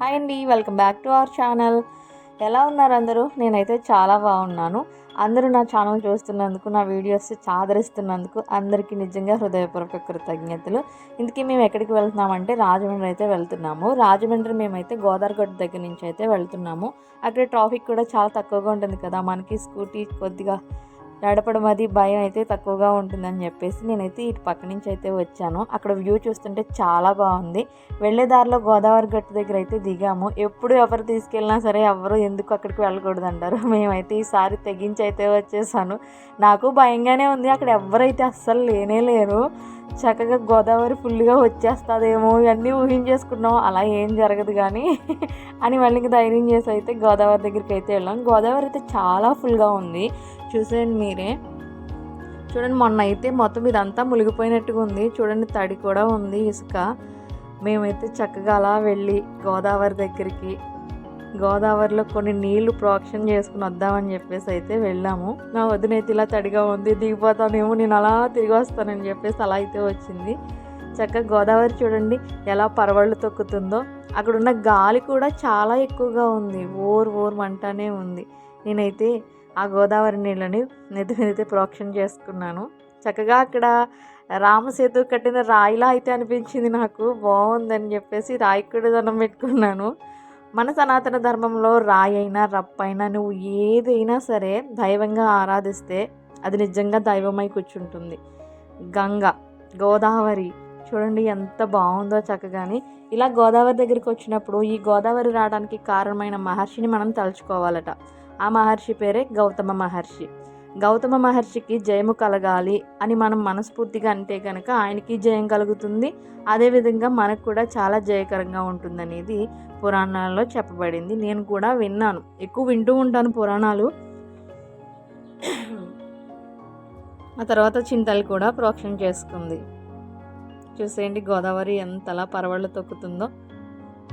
Hi అండి welcome back to our channel. ఎలా ఉన్నారు అందరూ? నేనైతే చాలా బాగున్నాను. అందరూ నా ఛానల్ చూస్తున్నందుకు నా వీడియోస్ చాదరిస్తున్నందుకు అందరికీ నిజంగా హృదయపూర్వక కృతజ్ఞతలు. ఇందుకే మేము ఎక్కడికి వెళ్తున్నామంటే రాజమండ్రి అయితే వెళ్తున్నాము. రాజమండ్రి మేమైతే గోదావరిగడ్డ దగ్గర నుంచి అయితే వెళ్తున్నాము. అక్కడ ట్రాఫిక్ కూడా చాలా తక్కువగా ఉంటుంది కదా. మనకి స్కూటీ కొద్దిగా నడపడం అది భయం అయితే తక్కువగా ఉంటుందని చెప్పేసి నేనైతే ఇటు పక్క నుంచి అయితే వచ్చాను. అక్కడ వ్యూ చూస్తుంటే చాలా బాగుంది. వెళ్ళే దారిలో గోదావరి గట్టు దగ్గర అయితే దిగాము. ఎప్పుడు ఎవరు తీసుకెళ్ళినా సరే ఎవరు ఎందుకు అక్కడికి వెళ్ళకూడదు అంటారు మేమైతే ఈసారి తెగించి అయితే వచ్చేసాను. నాకు భయంగానే ఉంది. అక్కడ ఎవరైతే అస్సలు లేనే లేరు. చక్కగా గోదావరి ఫుల్గా వచ్చేస్తుందేమో ఇవన్నీ ఊహించేసుకున్నాం అలా ఏం జరగదు కానీ అని మళ్ళీ ధైర్యం చేసి అయితే గోదావరి దగ్గరికి అయితే వెళ్ళాం. గోదావరి అయితే చాలా ఫుల్గా ఉంది. చూసేయండి మీరే. చూడండి మొన్న అయితే మొత్తం ఇదంతా మునిగిపోయినట్టుగా ఉంది. చూడండి తడి కూడా ఉంది ఇసుక. మేమైతే చక్కగా అలా వెళ్ళి గోదావరి దగ్గరికి గోదావరిలో కొన్ని నీళ్ళు ప్రోక్షణ చేసుకుని వద్దామని చెప్పేసి అయితే వెళ్ళాము. నా వదినైతే ఇలా తడిగా ఉంది దిగిపోతానేమో నేను అలా తిరిగి వస్తానని చెప్పేసి అలా అయితే వచ్చింది. చక్కగా గోదావరి చూడండి ఎలా పరవళ్ళు తొక్కుతుందో. అక్కడ ఉన్న గాలి కూడా చాలా ఎక్కువగా ఉంది ఓర్ ఓర్ మంటనే ఉంది. నేనైతే ఆ గోదావరి నీళ్ళని నెత్తి మీదైతే ప్రోక్షణ చేసుకున్నాను. చక్కగా అక్కడ రామసేతు కట్టిన రాయిలా అయితే అనిపించింది నాకు. బాగుందని చెప్పేసి రాయి కూడా దండం పెట్టుకున్నాను. మన సనాతన ధర్మంలో రాయి అయినా రప్పైనా నువ్వు ఏదైనా సరే దైవంగా ఆరాధిస్తే అది నిజంగా దైవమై కూర్చుంటుంది. గంగ గోదావరి చూడండి ఎంత బాగుందో చక్కగాని. ఇలా గోదావరి దగ్గరికి వచ్చినప్పుడు ఈ గోదావరి రావడానికి కారణమైన మహర్షిని మనం తలుచుకోవాలట. ఆ మహర్షి పేరే గౌతమ మహర్షి. గౌతమ మహర్షికి జయము కలగాలి అని మనం మనస్ఫూర్తిగా అంటే కనుక ఆయనకి జయం కలుగుతుంది. అదేవిధంగా మనకు కూడా చాలా జయకరంగా ఉంటుందనేది పురాణాల్లో చెప్పబడింది. నేను కూడా విన్నాను. ఎక్కువ వింటూ ఉంటాను పురాణాలు. ఆ తర్వాత చింతలు కూడా ప్రోక్షణ చేసుకుంది. చూసేయండి గోదావరి ఎంతలా పరవళ్ళు తొక్కుతుందో.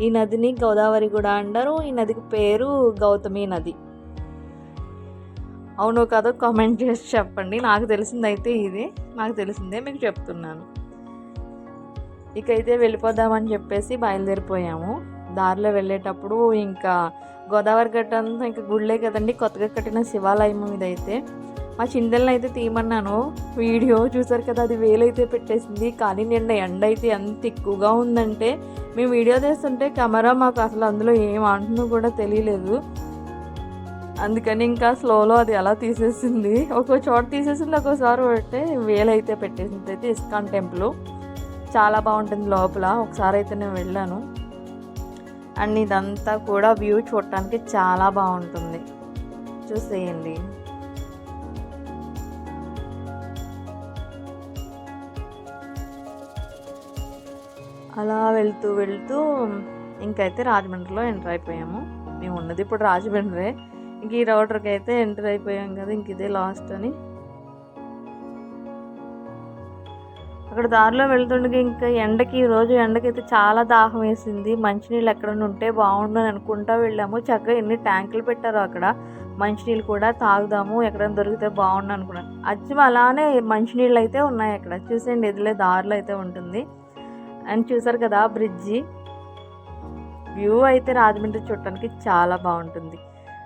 ఈ నదిని గోదావరి కూడా అంటారు. ఈ నదికి పేరు గౌతమి నది. అవునో కాదో కామెంట్ చేసి చెప్పండి. నాకు తెలిసిందైతే ఇది. నాకు తెలిసిందే మీకు చెప్తున్నాను. ఇకైతే వెళ్ళిపోదామని చెప్పేసి బయలుదేరిపోయాము. దారిలో వెళ్ళేటప్పుడు ఇంకా గోదావరి గట్ట అంతా ఇంకా గుళ్ళే కదండి. కొత్తగా కట్టిన శివాలయం ఇదైతే. అయితే మా చిందెలను అయితే తీయమన్నాను. వీడియో చూసారు కదా అది వేలైతే పెట్టేసింది. కానీ నిన్న ఎండ అయితే ఎంత ఎక్కువగా ఉందంటే మేము వీడియో తీస్తుంటే కెమెరా మాకు అసలు అందులో ఏం అంటున్నా కూడా తెలియలేదు. అందుకని ఇంకా స్లోలో అది అలా తీసేసింది. ఒక్కో చోట తీసేసింది ఒక్కోసారి పెడితే వేలైతే పెట్టేసింది. అయితే ఇస్కాన్ టెంపుల్ చాలా బాగుంటుంది లోపల. ఒకసారి అయితే నేను వెళ్ళాను. అండ్ ఇదంతా కూడా వ్యూ చూడటానికి చాలా బాగుంటుంది. చూసేయండి. అలా వెళ్తూ వెళ్తూ ఇంకైతే రాజమండ్రిలో ఎంటర్ అయిపోయాము. మేము ఉన్నది ఇప్పుడు రాజమండ్రి. ఇంక ఈ రౌటర్కి అయితే ఎంటర్ అయిపోయాం కదా ఇంక ఇదే లాస్ట్ అని. అక్కడ దారిలో వెళ్తుండగా ఇంకా ఎండకి ఈరోజు రోజు ఎండకైతే చాలా దాహం వేసింది. మంచినీళ్ళు ఎక్కడన్నా ఉంటే బాగుండని అనుకుంటా వెళ్ళాము. చక్కగా ఎన్ని ట్యాంకులు పెట్టారు అక్కడ. మంచినీళ్ళు కూడా తాగుదాము ఎక్కడైనా దొరికితే బాగుండు అనుకున్నాను. అచ్చం అలానే మంచినీళ్ళు అయితే ఉన్నాయి అక్కడ. చూసేయండి ఎదిలే దారిలో అయితే ఉంటుంది. అండ్ చూసారు కదా బ్రిడ్జి వ్యూ అయితే రాజమండ్రి చూడటానికి చాలా బాగుంటుంది.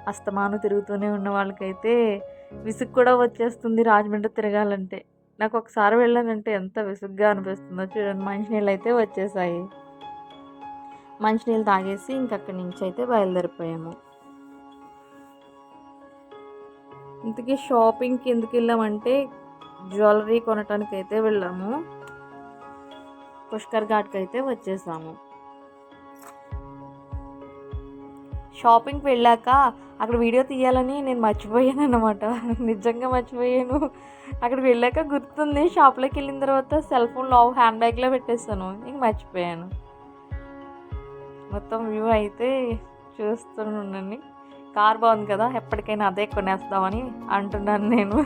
అస్తమానం తిరుగుతూనే ఉన్న వాళ్ళకైతే విసుగు కూడా వచ్చేస్తుంది రాజమండ్రి తిరగాలంటే. నాకు ఒకసారి వెళ్ళానంటే ఎంత విసుగ్గా అనిపిస్తుందో చూడండి. మంచినీళ్ళు అయితే వచ్చేసాయి. మంచినీళ్ళు తాగేసి ఇంకక్కడి నుంచి అయితే బయలుదేరిపోయాము. ఇంతకీ షాపింగ్కి ఎందుకు వెళ్ళామంటే జ్యువెలరీ కొనటానికి అయితే వెళ్ళాము. పుష్కర్ ఘాట్కి అయితే వచ్చేసాము. షాపింగ్కి వెళ్ళాక అక్కడ వీడియో తీయాలని నేను మర్చిపోయాను అనమాట నిజంగా మర్చిపోయాను. అక్కడికి వెళ్ళాక గుర్తుంది షాప్లోకి వెళ్ళిన తర్వాత సెల్ ఫోన్లో హ్యాండ్ బ్యాగ్లో పెట్టేస్తాను ఇంక మర్చిపోయాను. మొత్తం వ్యూ అయితే చూస్తుండండి కార్ బాగుంది కదా ఎప్పటికైనా అదే కొనేస్తామని అంటున్నాను నేను.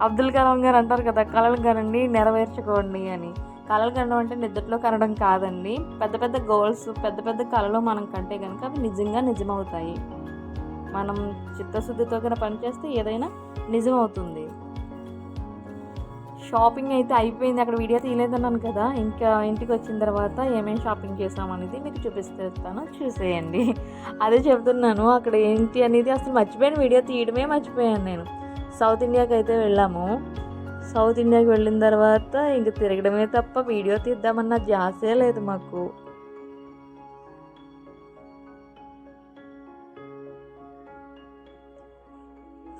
అబ్దుల్ కలాం గారు అంటారు కదా కళలు గారండి నెరవేర్చుకోండి అని. కళలు కనడం అంటే నిద్రలో కనడం కాదండి. పెద్ద పెద్ద గోల్స్ పెద్ద పెద్ద కళలు మనం కంటే కనుక అవి నిజంగా నిజమవుతాయి. మనం చిత్తశుద్ధితో కనుక పనిచేస్తే ఏదైనా నిజమవుతుంది. షాపింగ్ అయితే అయిపోయింది. అక్కడ వీడియో తీయలేదన్నాను కదా. ఇంకా ఇంటికి వచ్చిన తర్వాత ఏమేమి షాపింగ్ చేసామనేది మీకు చూపిస్తాను. చూసేయండి. అదే చెప్తున్నాను. అక్కడ ఏంటి అనేది అసలు మర్చిపోయాను. వీడియో తీయడమే మర్చిపోయాను నేను. సౌత్ ఇండియాకి అయితే వెళ్ళాము. సౌత్ ఇండియాకి వెళ్ళిన తర్వాత ఇంక తిరగడమే తప్ప వీడియో తీద్దామన్న జాసే లేదు మాకు.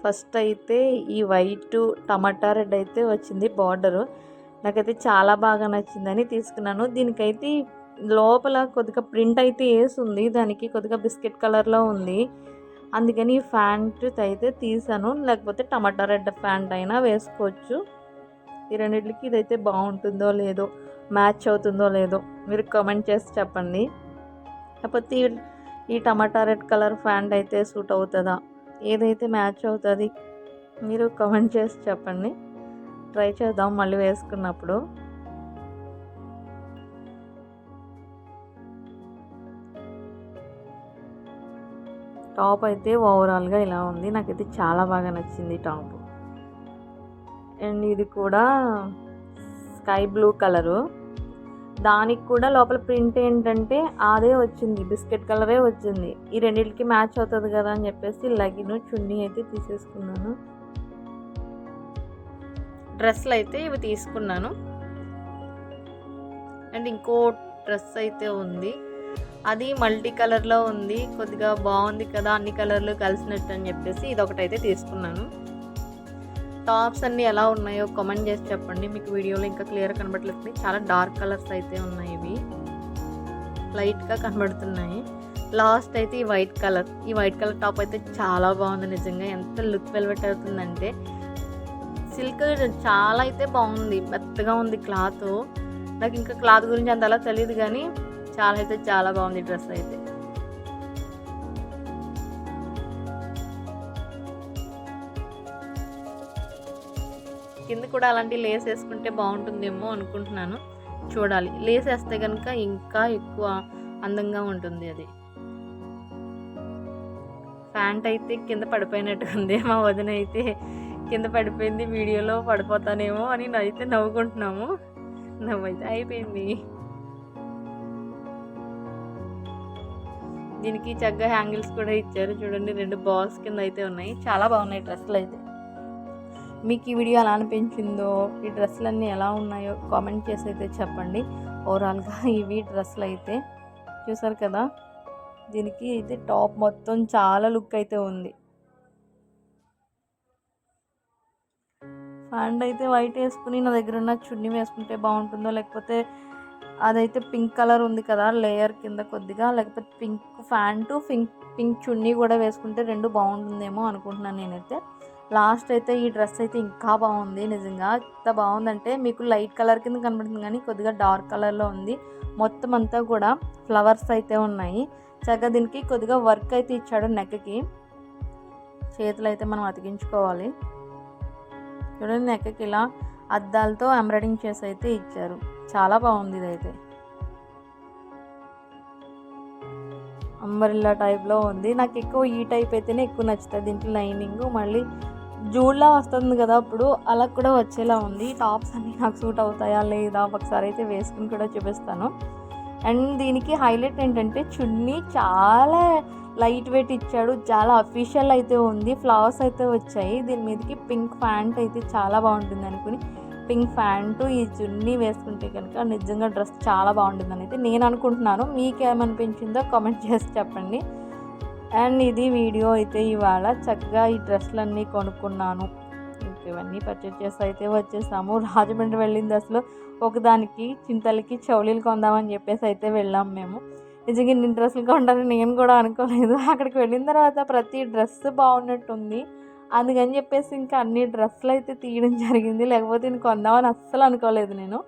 ఫస్ట్ అయితే ఈ వైట్ టమాటా రెడ్ అయితే వచ్చింది బార్డరు. నాకైతే చాలా బాగా నచ్చిందని తీసుకున్నాను. దీనికైతే లోపల కొద్దిగా ప్రింట్ అయితే వేసుంది దానికి కొద్దిగా బిస్కెట్ కలర్లో ఉంది. అందుకని ఈ ప్యాంట్ అయితే తీసాను. లేకపోతే టమాటా రెడ్ ప్యాంట్ అయినా వేసుకోవచ్చు. ఈ రెండింటికి ఇదైతే బాగుంటుందో లేదో మ్యాచ్ అవుతుందో లేదో మీరు కమెంట్ చేసి చెప్పండి. కాకపోతే ఈ టమాటా రెడ్ కలర్ ప్యాంట్ అయితే సూట్ అవుతుందా? ఏదైతే మ్యాచ్ అవుతుంది మీరు కమెంట్ చేసి చెప్పండి. ట్రై చేద్దాం మళ్ళీ వేసుకున్నప్పుడు. టాప్ అయితే ఓవరాల్గా ఇలా ఉంది. నాకైతే చాలా బాగా నచ్చింది టాప్. అండ్ ఇది కూడా స్కై బ్లూ కలరు. దానికి కూడా లోపల ప్రింట్ ఏంటంటే అదే వచ్చింది బిస్కెట్ కలరే వచ్చింది. ఈ రెండింటికి మ్యాచ్ అవుతుంది కదా అని చెప్పేసి లగిన్ చున్నీ అయితే తీసేసుకున్నాను. డ్రెస్లు అయితే ఇవి తీసుకున్నాను. అండ్ ఇంకో డ్రెస్ అయితే ఉంది. అది మల్టీ కలర్లో ఉంది కొద్దిగా బాగుంది కదా అన్ని కలర్లు కలిసినట్టు అని చెప్పేసి ఇది ఒకటైతే తీసుకున్నాను. టాప్స్ అన్నీ ఎలా ఉన్నాయో కామెంట్ చేసి చెప్పండి. మీకు వీడియోలో ఇంకా క్లియర్ కనబడలేదు చాలా డార్క్ కలర్స్ అయితే ఉన్నాయి ఇవి. లైట్గా కనబడుతున్నాయి. లాస్ట్ అయితే ఈ వైట్ కలర్ ఈ వైట్ కలర్ టాప్ అయితే చాలా బాగుంది నిజంగా. ఎంత లుక్ వెల్వెట్ అవుతుందంటే. సిల్క్ చాలా అయితే బాగుంది. మెత్తగా ఉంది క్లాత్ నాకు ఇంకా క్లాత్ గురించి అంతలా తెలియదు కానీ చాలా అయితే చాలా బాగుంది డ్రెస్ అయితే. కింద కూడా అలాంటి లేస్ వేసుకుంటే బాగుంటుందేమో అనుకుంటున్నాను. చూడాలి. లేస్ వేస్తే కనుక ఇంకా ఎక్కువ అందంగా ఉంటుంది అది. ప్యాంట్ అయితే కింద పడిపోయినట్టు ఉంది. మా వదిన అయితే కింద పడిపోయింది. వీడియోలో పడిపోతానేమో అని అయితే నవ్వుకుంటున్నాము. నవ్వైతే అయిపోయింది. దీనికి చక్కగా హ్యాంగిల్స్ కూడా ఇచ్చారు. చూడండి రెండు బాల్స్ కింద అయితే ఉన్నాయి. చాలా బాగున్నాయి డ్రెస్సులు అయితే. మీకు ఈ వీడియో ఎలా అనిపించిందో ఈ డ్రెస్సులన్నీ ఎలా ఉన్నాయో కామెంట్ చేసి అయితే చెప్పండి. ఓవరాల్గా ఇవి డ్రెస్సులు అయితే చూసారు కదా దీనికి అయితే టాప్ మొత్తం చాలా లుక్ అయితే ఉంది. ఫ్యాంట్ అయితే వైట్ వేసుకుని నా దగ్గర ఉన్న చున్నీ వేసుకుంటే బాగుంటుందో లేకపోతే అదైతే పింక్ కలర్ ఉంది కదా లేయర్ కింద కొద్దిగా లేకపోతే పింక్ ఫ్యాంటు పింక్ పింక్ చున్నీ కూడా వేసుకుంటే రెండు బాగుంటుందేమో అనుకుంటున్నాను నేనైతే. లాస్ట్ అయితే ఈ డ్రెస్ అయితే ఇంకా బాగుంది నిజంగా. ఎంత బాగుందంటే మీకు లైట్ కలర్ కింద కనబడుతుంది కానీ కొద్దిగా డార్క్ కలర్లో ఉంది. మొత్తం అంతా కూడా ఫ్లవర్స్ అయితే ఉన్నాయి. చక్కగా దీనికి కొద్దిగా వర్క్ అయితే ఇచ్చాడు నెక్కి. చేతులు అయితే మనం అతికించుకోవాలి. చూడండి నెక్కకి ఇలా అద్దాలతో ఎంబ్రాయిడింగ్ చేసి అయితే ఇచ్చారు. చాలా బాగుంది ఇదైతే. అంబరిల్లా టైప్లో ఉంది. నాకు ఎక్కువ ఈ టైప్ అయితేనే ఎక్కువ నచ్చుతుంది. దీంట్లో లైనింగ్ మళ్ళీ జూడ్లా వస్తుంది కదా అప్పుడు అలా కూడా వచ్చేలా ఉంది. టాప్స్ అన్నీ నాకు సూట్ అవుతాయా లేదా ఒకసారి అయితే వేసుకుని కూడా చూపిస్తాను. అండ్ దీనికి హైలైట్ ఏంటంటే చున్నీ చాలా లైట్ వెయిట్ ఇచ్చాడు. చాలా అఫీషియల్ అయితే ఉంది. ఫ్లవర్స్ అయితే వచ్చాయి. దీని మీదకి పింక్ ప్యాంట్ అయితే చాలా బాగుంటుంది అనుకుని పింక్ ప్యాంటు ఈ చున్నీ వేసుకుంటే కనుక నిజంగా డ్రెస్ చాలా బాగుంటుందని అయితే నేను అనుకుంటున్నాను. మీకేమనిపించిందో కామెంట్ చేసి చెప్పండి. అండ్ ఇది వీడియో అయితే ఇవాళ చక్కగా ఈ డ్రెస్సులన్నీ కొనుక్కున్నాను. ఇవన్నీ పర్చేస్ చేసి అయితే వచ్చేసాము. రాజమండ్రి వెళ్ళింది అసలు. ఒకదానికి చింతలకి చౌలీలు కొందామని చెప్పేసి అయితే వెళ్ళాం మేము. నిజంగా ఇన్ని డ్రెస్సులు కొంటానని నేను కూడా అనుకోలేదు. అక్కడికి వెళ్ళిన తర్వాత ప్రతి డ్రెస్ బాగున్నట్టుంది. అందుకని చెప్పేసి ఇంకా అన్ని డ్రెస్సులు అయితే తీయడం జరిగింది. లేకపోతే నేను కొందామని అస్సలు అనుకోలేదు నేను.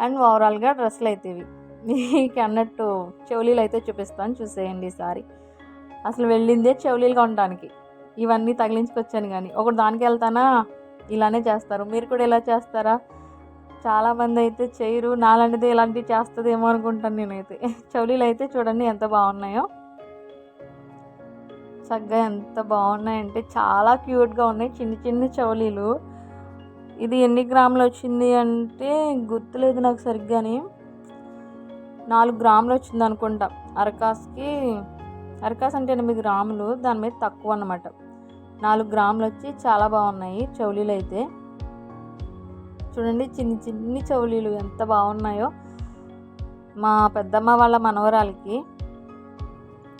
అండ్ ఓవరాల్గా డ్రెస్సులు అయితే ఇవి. మీకు అన్నట్టు చెవులీలు అయితే చూపిస్తాను చూసేయండి ఈసారి అసలు వెళ్ళిందే చెవులీలు కొనడానికి ఇవన్నీ తగిలించుకొచ్చాను కానీ ఒకటి దానికి వెళ్తానా? ఇలానే చేస్తారు. మీరు కూడా ఇలా చేస్తారా? చాలామంది అయితే చేయరు. నాలాంటిది ఇలాంటివి చేస్తుందేమో అనుకుంటాను నేనైతే. చెవులీలు అయితే చూడండి ఎంత బాగున్నాయో. చక్కగా ఎంత బాగున్నాయంటే చాలా క్యూట్గా ఉన్నాయి. చిన్న చిన్న చెవులీలు. ఇది ఎన్ని గ్రాములు వచ్చింది అంటే గుర్తులేదు నాకు సరిగ్గానే. నాలుగు గ్రాములు వచ్చింది అనుకుంటా. అరకాస్కి అరకాస్ అంటే ఎనిమిది గ్రాములు దాని మీద తక్కువ అన్నమాట. నాలుగు గ్రాములు వచ్చి చాలా బాగున్నాయి చెవులీలు అయితే. చూడండి చిన్ని చిన్ని చెవులీలు ఎంత బాగున్నాయో. మా పెద్దమ్మ వాళ్ళ మనవరాలకి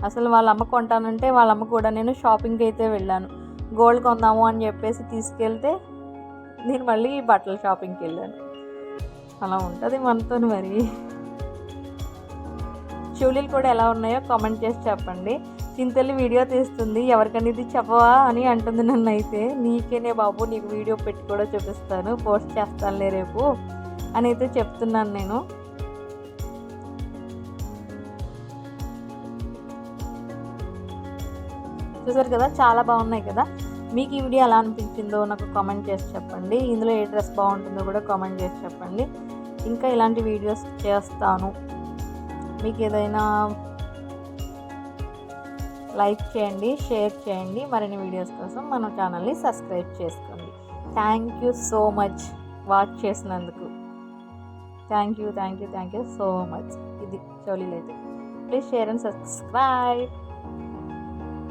అసలు వాళ్ళ అమ్మ కొంటానంటే వాళ్ళ అమ్మ కూడా నేను షాపింగ్కి అయితే వెళ్ళాను. గోల్డ్ కొందాము అని చెప్పేసి తీసుకెళ్తే నేను మళ్ళీ బట్టల షాపింగ్కి వెళ్ళాను. అలా ఉంటుంది మనతో మరి. చెవులీలు కూడా ఎలా ఉన్నాయో కామెంట్ చేసి చెప్పండి. చింతల్లి వీడియో తీస్తుంది ఎవరికైనా ఇది చెప్పవా అని అంటుంది నన్ను అయితే నీకేనే బాబు నీకు వీడియో పెట్టి కూడా చూపిస్తాను పోస్ట్ చేస్తానులే రేపు అని అయితే చెప్తున్నాను నేను. చూసారు కదా చాలా బాగున్నాయి కదా. మీకు ఈ వీడియో ఎలా అనిపించిందో నాకు కామెంట్ చేసి చెప్పండి. ఇందులో ఏ డ్రెస్ బాగుంటుందో కూడా కామెంట్ చేసి చెప్పండి. ఇంకా ఇలాంటి వీడియోస్ చేస్తాను. మీకు ఏదైనా లైక్ చేయండి షేర్ చేయండి మరిన్ని వీడియోస్ కోసం మన ఛానల్ని సబ్స్క్రైబ్ చేసుకోండి. Thank you so much watch చేసినందుకు. Thank you thank you thank you so much ఇది చోలీలు ప్లీజ్ షేర్ అండ్ సబ్స్క్రైబ్